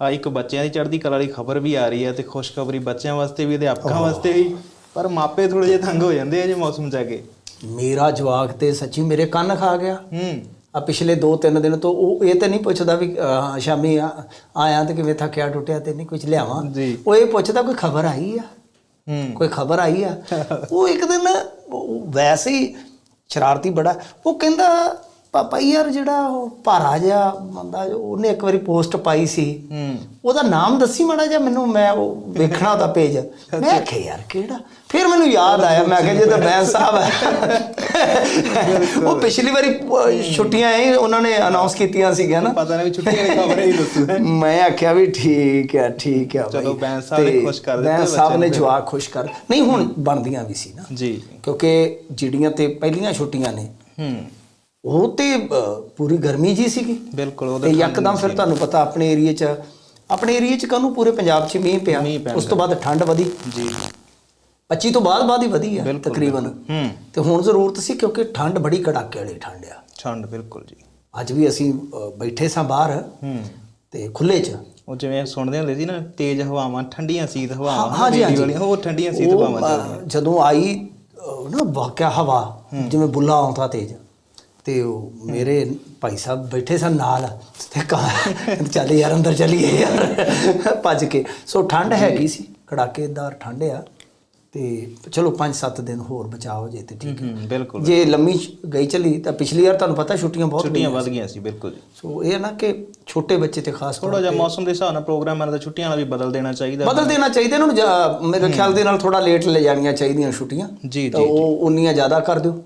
ਆ ਇੱਕ ਬੱਚਿਆਂ ਦੀ ਚੜ੍ਹਦੀ ਕਲਾ ਵਾਲੀ ਖਬਰ ਵੀ ਆ ਰਹੀ ਹੈ ਤੇ ਖੁਸ਼ਖਬਰੀ ਬੱਚਿਆਂ ਵਾਸਤੇ ਵੀ ਅਧਿਆਪਕਾਂ ਵਾਸਤੇ ਵੀ ਪਰ ਮਾਪੇ ਥੋੜੇ ਜਿਹਾ ਤੰਗ ਹੋ ਜਾਂਦੇ ਆ ਜੇ ਮੌਸਮ ਆ ਕੇ। ਮੇਰਾ ਜਵਾਕ ਤੇ ਸੱਚੀ ਮੇਰੇ ਕੰਨ ਖਾ ਗਿਆ। ਹੂੰ। ਆ ਪਿਛਲੇ 2-3 ਦਿਨ ਤੋਂ ਉਹ ਇਹ ਤੇ ਨਹੀਂ ਪੁੱਛਦਾ ਵੀ ਸ਼ਾਮੀ ਆ- ਆਇਆ ਤੇ ਕਿਵੇਂ ਥੱਕਿਆ ਟੁੱਟਿਆ ਤੇ ਨਹੀਂ ਕੁਝ ਲਿਆਵਾਂ। ਜੀ। ਉਹ ਇਹ ਪੁੱਛਦਾ ਕੋਈ ਖਬਰ ਆਈ ਆ? ਹੂੰ। ਕੋਈ ਖਬਰ ਆਈ ਆ? ਉਹ ਇੱਕ ਦਿਨ ਉਹ ਵੈਸੇ ਹੀ ਸ਼ਰਾਰਤੀ ਬੜਾ ਉਹ ਕਹਿੰਦਾ ਪਾਪਾ ਯਾਰ ਜਿਹੜਾ ਉਹ ਭਾਰਾ ਜਿਹਾ ਬੰਦਾ ਉਹਨੇ ਇੱਕ ਵਾਰੀ ਪੋਸਟ ਪਾਈ ਸੀ ਹੂੰ। ਉਹਦਾ ਨਾਮ ਦੱਸੀ ਮਾੜਾ ਜਿਹਾ ਮੈਨੂੰ ਮੈਂ ਉਹ ਵੇਖਣਾ ਉਹਦਾ ਪੇਜ ਮੈਂ ਆਖਿਆ ਯਾਰ ਕਿਹੜਾ? ਫਿਰ ਮੈਨੂੰ ਯਾਦ ਆਇਆ ਮੈਂ ਕਿਹਾ ਜੇ ਤਾਂ ਬੈਂਸ ਸਾਹਿਬ ਹੈ ਉਹ ਪਿਛਲੀ ਵਾਰੀ ਛੁੱਟੀਆਂ ਇਹ ਉਹਨਾਂ ਨੇ ਅਨਾਉਂਸ ਕੀਤੀਆਂ ਸੀਗੀਆਂ ਨਾ। ਪਤਾ ਨਹੀਂ ਛੁੱਟੀਆਂ ਦੀ ਖਬਰ ਹੀ ਦੱਸੂ ਮੈਂ ਆਖਿਆ ਵੀ ਠੀਕ ਹੈ ਠੀਕ ਹੈ ਚਲੋ। ਬੈਂਸ ਸਾਹਿਬ ਨੇ ਖੁਸ਼ ਕਰ ਦਿੱਤੇ ਬੈਂਸ ਸਾਹਿਬ ਨੇ। ਜਵਾਕ ਖੁਸ਼ ਕਰ ਨਹੀਂ ਹੁਣ ਬਣਦੀਆਂ ਵੀ ਸੀ ਨਾ। ਜੀ। ਕਿਉਂਕਿ ਜਿਹੜੀਆਂ ਤੇ ਪਹਿਲੀਆਂ ਛੁੱਟੀਆਂ ਨੇ ਹੂੰ। ਉਹ ਤੇ ਪੂਰੀ ਗਰਮੀ ਜੀ ਸੀਗੀ। ਬਿਲਕੁਲ ਤੇ ਉਹਦੇ ਯਕਦਮ ਫਿਰ ਤੁਹਾਨੂੰ ਪਤਾ ਆਪਣੇ ਏਰੀਏ 'ਚ ਆਪਣੇ ਏਰੀਏ 'ਚ ਕਾਹਨੂੰ ਪੂਰੇ ਪੰਜਾਬ 'ਚ ਮੀਂਹ ਪਿਆ। ਉਸ ਤੋਂ ਬਾਅਦ ਠੰਡ ਵਧੀ। ਜੀ। 25 ਤੋਂ ਬਾਅਦ ਬਾਅਦ ਹੀ ਵਧੀ ਆ ਤਕਰੀਬਨ। ਹੂੰ। ਤੇ ਹੁਣ ਜ਼ਰੂਰਤ ਸੀ ਕਿਉਂਕਿ ਠੰਡ ਬੜੀ ਕੜਾਕੇ ਵਾਲੀ ਠੰਡ ਆ। ਛੰਡ ਬਿਲਕੁਲ ਜੀ। ਅੱਜ ਵੀ ਅਸੀਂ ਬੈਠੇ ਸਾਂ ਬਾਹਰ। ਹੂੰ। ਤੇ ਖੁੱਲੇ 'ਚ। ਉਹ ਜਿਵੇਂ ਸੁਣਦੇ ਹੁੰਦੇ ਸੀ ਨਾ ਤੇਜ਼ ਹਵਾਵਾਂ ਠੰਡੀਆਂ ਸੀਤ ਹਵਾਵਾਂ ਵਾਲੀਆਂ ਉਹ ਠੰਡੀਆਂ ਸੀਤ ਹਵਾਵਾਂ ਜਦੋਂ ਆਈ ਨਾ ਵਾਕਿਆ ਹਵਾ ਜਿਵੇਂ ਬੁੱਲਾ ਆਉਂਦਾ ਤੇਜ਼। ਤੇ ਉਹ ਮੇਰੇ ਭਾਈ ਸਾਹਿਬ ਬੈਠੇ ਸਨ ਨਾਲ ਤੇ ਕਹਾ ਚੱਲ ਯਾਰ ਅੰਦਰ ਚੱਲੀਏ ਯਾਰ ਭੱਜ ਕੇ। ਸੋ ਠੰਡ ਹੈਗੀ ਸੀ ਕੜਾਕੇਦਾਰ ਠੰਡ ਆ ਤੇ ਚਲੋ 5-7 ਦਿਨ ਹੋਰ ਬਚਾਅ ਹੋ ਜੇ ਤੇ ਠੀਕ ਹੈ ਬਿਲਕੁਲ। ਜੇ ਲੰਮੀ ਗਈ ਚਲੀ ਤਾਂ ਪਿਛਲੀ ਵਾਰ ਤੁਹਾਨੂੰ ਪਤਾ ਛੁੱਟੀਆਂ ਬਹੁਤ ਛੁੱਟੀਆਂ ਵੱਧ ਗਈਆਂ ਸੀ ਬਿਲਕੁਲ ਜੀ। ਸੋ ਇਹ ਨਾ ਕਿ ਛੋਟੇ ਬੱਚੇ ਤੇ ਖਾਸ ਥੋੜਾ ਜਿਹਾ ਮੌਸਮ ਦੇ ਹਿਸਾਬ ਨਾਲ ਪ੍ਰੋਗਰਾਮ ਇਹਨਾਂ ਦਾ ਛੁੱਟੀਆਂ ਵਾਲਾ ਵੀ ਬਦਲ ਦੇਣਾ ਚਾਹੀਦਾ। ਬਦਲ ਦੇਣਾ ਚਾਹੀਦਾ ਇਹਨਾਂ ਨੂੰ ਜਾਂ- ਮੇਰੇ ਖਿਆਲ ਦੇ ਨਾਲ ਥੋੜਾ ਲੇਟ ਲੈ ਜਾਣੀਆਂ ਚਾਹੀਦੀਆਂ ਛੁੱਟੀਆਂ। ਜੀ ਤਾਂ ਉਹ ਉਨੀਆਂ ਜ਼ਿਆਦਾ ਕਰ ਦਿਓ।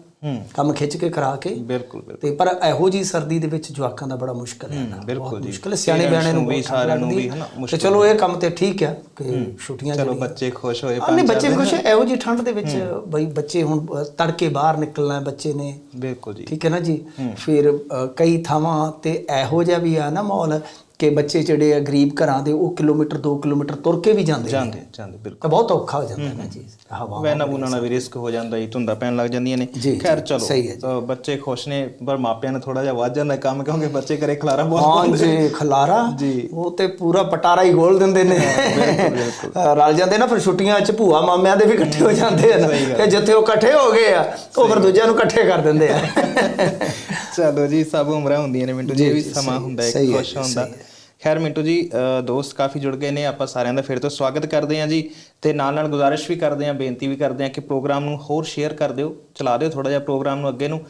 ਕੰਮ ਖਿੱਚ ਕੇ ਕਰਾ ਕੇ। ਬਿਲਕੁਲ ਬਿਲਕੁਲ। ਤੇ ਪਰ ਇਹੋ ਜੀ ਸਰਦੀ ਦੇ ਵਿੱਚ ਜਵਾਕਾਂ ਦਾ ਬੜਾ ਮੁਸ਼ਕਲ ਹੈ ਨਾ। ਬਿਲਕੁਲ। ਮੁਸ਼ਕਲ ਹੈ। ਸਿਆਣੇ ਬਿਆਣੇ ਨੂੰ ਵੀ, ਸਾਰਿਆਂ ਨੂੰ ਵੀ, ਹੈ। ਹਨਾ, ਤੇ ਮੁਸ਼ਕਲ ਚਲੋ ਇਹ ਕੰਮ ਤੇ ਠੀਕ ਹੈ ਕਿ ਛੁੱਟੀਆਂ ਚਲੋ ਬੱਚੇ ਖੁਸ਼ ਹੋਏ ਆ ਨਹੀਂ ਬੱਚੇ ਖੁਸ਼ ਹੈ ਇਹੋ ਜੀ ਠੰਡ ਦੇ ਵਿੱਚ ਬਈ ਬੱਚੇ ਹੁਣ ਤੜਕੇ ਬਾਹਰ ਨਿਕਲਣਾ ਬੱਚੇ ਨੇ। ਬਿਲਕੁਲ ਜੀ। ਠੀਕ ਹੈ ਨਾ ਜੀ? ਫਿਰ ਕਈ ਥਾਵਾਂ ਤੇ ਇਹੋ ਜਿਹਾ ਵੀ ਆ ਨਾ ਮਾਹੌਲ ਕਿ ਬੱਚੇ ਜਿਹੜੇ ਆ ਗਰੀਬ ਘਰਾਂ ਦੇ ਉਹ ਕਿਲੋਮੀਟਰ 2 ਕਿਲੋਮੀਟਰ ਤੁਰ ਕੇ ਵੀ ਜਾਂਦੇ ਜਾਂਦੇ ਜਾਂਦੇ ਬਿਲਕੁਲ। ਤਾਂ ਬਹੁਤ ਔਖਾ ਹੋ ਜਾਂਦਾ ਹੈ ਨਾ ਜੀ ਹਵਾ ਵੈਨਾ ਬੂਨਾ ਨਾਲ ਵੀ ਰਿਸਕ ਹੋ ਜਾਂਦਾ ਜੀ ਧੁੰਦਾ ਪੈਣ ਲੱਗ ਜਾਂਦੀਆਂ ਨੇ। ਖੈਰ ਚਲੋ ਸਹੀ ਹੈ ਜੀ। ਅ, ਬੱਚੇ ਖੁਸ਼ ਨੇ ਪਰ ਮਾਪਿਆਂ ਨੂੰ ਥੋੜਾ ਜਿਹਾ ਵੱਧ ਜਾਂਦਾ ਕੰਮ ਕਿਉਂਕਿ ਬੱਚੇ ਘਰੇ ਖਲਾਰਾ ਬਹੁਤ ਹਾਂ ਜੀ ਖਲਾਰਾ ਜੀ। ਉਹ ਤੇ ਪੂਰਾ ਪਟਾਰਾ ਹੀ ਗੋਲ ਦਿੰਦੇ ਨੇ। ਰਲ ਜਾਂਦੇ ਨਾ ਫਿਰ ਛੁੱਟੀਆਂ 'ਚ ਭੂਆ ਮਾਮਿਆਂ ਦੇ ਵੀ ਇਕੱਠੇ ਹੋ ਜਾਂਦੇ ਆ ਕਿ ਜਿੱਥੇ ਉਹ ਇਕੱਠੇ ਹੋ ਗਏ ਆ ਉਹ ਫਿਰ ਦੂਜਿਆਂ ਨੂੰ ਇਕੱਠੇ ਕਰ ਦਿੰਦੇ ਆ। ਚਲੋ ਜੀ ਸਭ ਉਮਰਾਂ ਹੁੰਦੀਆਂ ਨੇ ਮਿੰਟੂ ਜੀ ਵੀ ਸਮਾਂ ਹੁੰਦਾ ਹੈ ਖੁਸ਼ ਹੁੰਦਾ। ਖੈਰ ਮਿੰਟੂ ਜੀ ਦੋਸਤ ਕਾਫੀ ਜੁੜ ਗਏ ਨੇ, ਆਪਾਂ ਸਾਰਿਆਂ ਦਾ ਫਿਰ ਤੋਂ ਸਵਾਗਤ ਕਰਦੇ ਹਾਂ ਜੀ ਤੇ ਨਾਲ ਨਾਲ ਗੁਜ਼ਾਰਿਸ਼ ਵੀ ਕਰਦੇ ਹਾਂ, ਬੇਨਤੀ ਵੀ ਕਰਦੇ ਹਾਂ ਕਿ ਪ੍ਰੋਗਰਾਮ ਨੂੰ ਹੋਰ ਸ਼ੇਅਰ ਕਰ ਦਿਓ, ਚਲਾ ਦਿਓ ਥੋੜਾ ਜਿਹਾ ਪ੍ਰੋਗਰਾਮ ਨੂੰ ਅੱਗੇ ਨੂੰ।